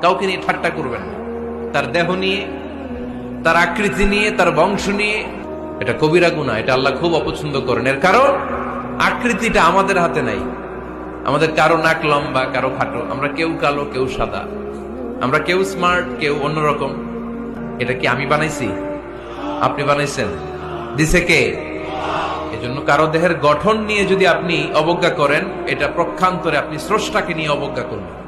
কাউকে নিয়ে ঠাট্টা করবেন না। তার দেহ নিয়ে, তার আকৃতি নিয়ে, তার বংশ নিয়ে। এটা কবিরা গুণা এটা আল্লাহ খুব অপছন্দ করেন। এর কারণ, আকৃতিটা আমাদের হাতে নাই। আমাদের কারও নাক লম্বা, কারও খাটো। আমরা কেউ কালো, কেউ সাদা। আমরা কেউ স্মার্ট কেউ অন্যরকম। এটা কি আমি বানাইছি? আপনি বানাইছেন। দিছে কে? এজন্য কারও দেহের গঠন নিয়ে যদি আপনি অবজ্ঞা করেন, এটা প্রক্ষান্তরে আপনি স্রষ্টাকে নিয়ে অবজ্ঞা করবেন।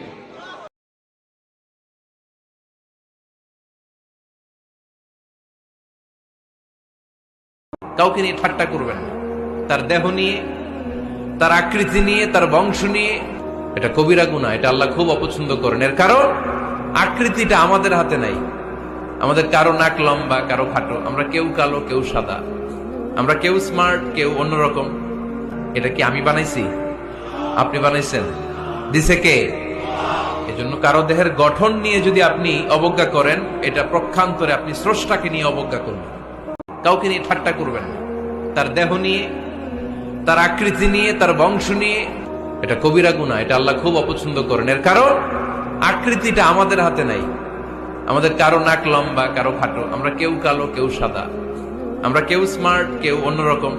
কাউকে নিয়ে ঠাট্টা করবেন না। তার দেহ নিয়ে, তার আকৃতি নিয়ে, তার বংশ নিয়ে। এটা কবিরা গুণা এটা আল্লাহ খুব অপছন্দ করেন। এর কারণ, আকৃতিটা আমাদের হাতে নাই। আমাদের কারও নাক লম্বা, কারও খাটো। আমরা কেউ কালো, কেউ সাদা। আমরা কেউ স্মার্ট কেউ অন্যরকম। এটা কি আমি বানাইছি? আপনি বানাইছেন। দিছে কে? এজন্য কারও দেহের গঠন নিয়ে যদি আপনি অবজ্ঞা করেন, এটা প্রক্ষান্তরে আপনি স্রষ্টাকে নিয়ে অবজ্ঞা করবেন। কাউকে নিয়ে ঠাট্টা করবেন না। তার দেহ নিয়ে, তার আকৃতি নিয়ে, তার বংশ নিয়ে, এটা কবিরা গুণা এটা আল্লাহ খুব অপছন্দ করেন। এর কারণ, আকৃতিটা আমাদের হাতে নাই। আমাদের কারও নাক লম্বা, কারও খাটো আমরা কেউ কালো, কেউ সাদা। আমরা কেউ স্মার্ট কেউ অন্যরকম।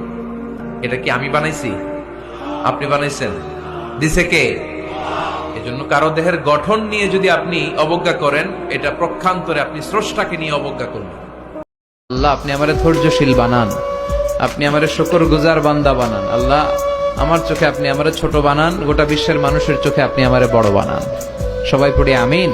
এটা কি আমি বানাইছি? আপনি বানাইছেন। দিছে কে? এজন্য কারও দেহের গঠন নিয়ে যদি আপনি অবজ্ঞা করেন, এটা প্রক্ষান্তরে আপনি স্রষ্টাকে নিয়ে অবজ্ঞা করবেন। আল্লাহ, আপনি আমার ধৈর্যশীল বানান। আপনি আমার শকর গুজার বান্দা বানান। আল্লাহ, আমার চোখে আপনি আমার ছোট বানান, গোটা বিশ্বের মানুষের চোখে আপনি আমার বড় বানান। সবাই পড়ি আমিন।